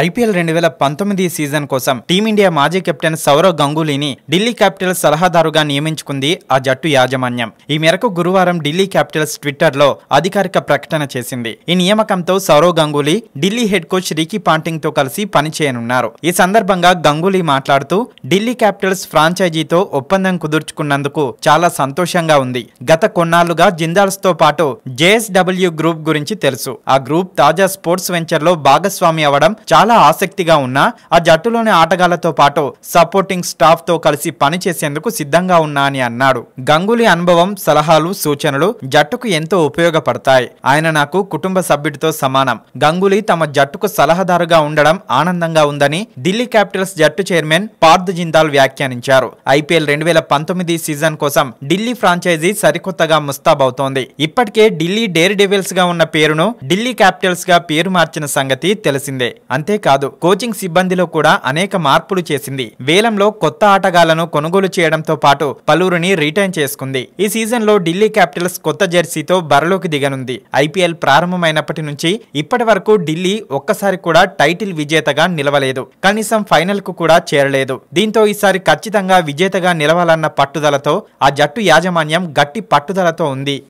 IPL రెండు వేల పంతొమ్మిది సీజన్ కోసం టీమిండియా మాజీ కెప్టెన్ సౌరవ్ గంగూలీని ఢిల్లీ క్యాపిటల్స్ సలహాదారుగా నియమించుకుంది ఆ జట్టు యాజమాన్యం. ఈ మేరకు గురువారం ఢిల్లీ క్యాపిటల్స్ ట్విట్టర్లో అధికారిక ప్రకటన చేసింది. ఈ నియామకంతో Sourav Ganguly Delhi head coach Ricky పాంటింగ్తో కలిసి పనిచేయనున్నారు. ఈ సందర్భంగా గంగూలీ మాట్లాడుతూ ఢిల్లీ క్యాపిటల్స్ ఫ్రాంచైజీతో ఒప్పందం కుదుర్చుకున్నందుకు చాలా సంతోషంగా ఉంది. గత కొన్నాళ్ళుగా జిందాల్స్తో పాటు జేఎస్డబ్ల్యూ గ్రూప్ గురించి తెలుసు. ఆ గ్రూప్ తాజా స్పోర్ట్స్ వెంచర్లో భాగస్వామి అవడం చాలా ఆసక్తిగా ఉన్నా ఆ జట్టులోని ఆటగాళ్ళతో పాటు సపోర్టింగ్ స్టాఫ్తో కలిసి పనిచేసేందుకు సిద్ధంగా ఉన్నా అని అన్నాడు. గంగూలీ అనుభవం సలహాలు సూచనలు జట్టుకు ఎంతో ఉపయోగపడతాయి. ఆయన నాకు కుటుంబ సభ్యుడితో సమానం. గంగూలీ తమ జట్టుకు సలహాదారుగా ఉండడం ఆనందంగా ఉందని ఢిల్లీ క్యాపిటల్స్ జట్టు చైర్మన్ పార్థ్ జిందాల్ వ్యాఖ్యానించారు. ఐపీఎల్ రెండు వేల పంతొమ్మిది సీజన్ కోసం ఢిల్లీ ఫ్రాంచైజీ సరికొత్తగా ముస్తాబవుతోంది ఇప్పటికే ఢిల్లీ డేర్ డెవిల్స్గా ఉన్న పేరును ఢిల్లీ క్యాపిటల్స్గా పేరు మార్చిన సంగతి తెలిసిందే. అంతే అంతేకాదు కోచింగ్ సిబ్బందిలో కూడా అనేక మార్పులు చేసింది. వేలంలో కొత్త ఆటగాళ్ళను కొనుగోలు చేయడంతో పాటు పలువురిని రిటైన్ చేసుకుంది. ఈ సీజన్లో ఢిల్లీ క్యాపిటల్స్ కొత్త జెర్సీతో బరిలోకి దిగనుంది. ఐపీఎల్ ప్రారంభమైనప్పటి నుంచి ఇప్పటి వరకు ఢిల్లీ ఒక్కసారి కూడా టైటిల్ విజేతగా నిలవలేదు. కనీసం ఫైనల్కు కూడా చేరలేదు. దీంతో ఈసారి ఖచ్చితంగా విజేతగా నిలవాలన్న పట్టుదలతో ఆ జట్టు యాజమాన్యం గట్టి పట్టుదలతో ఉంది.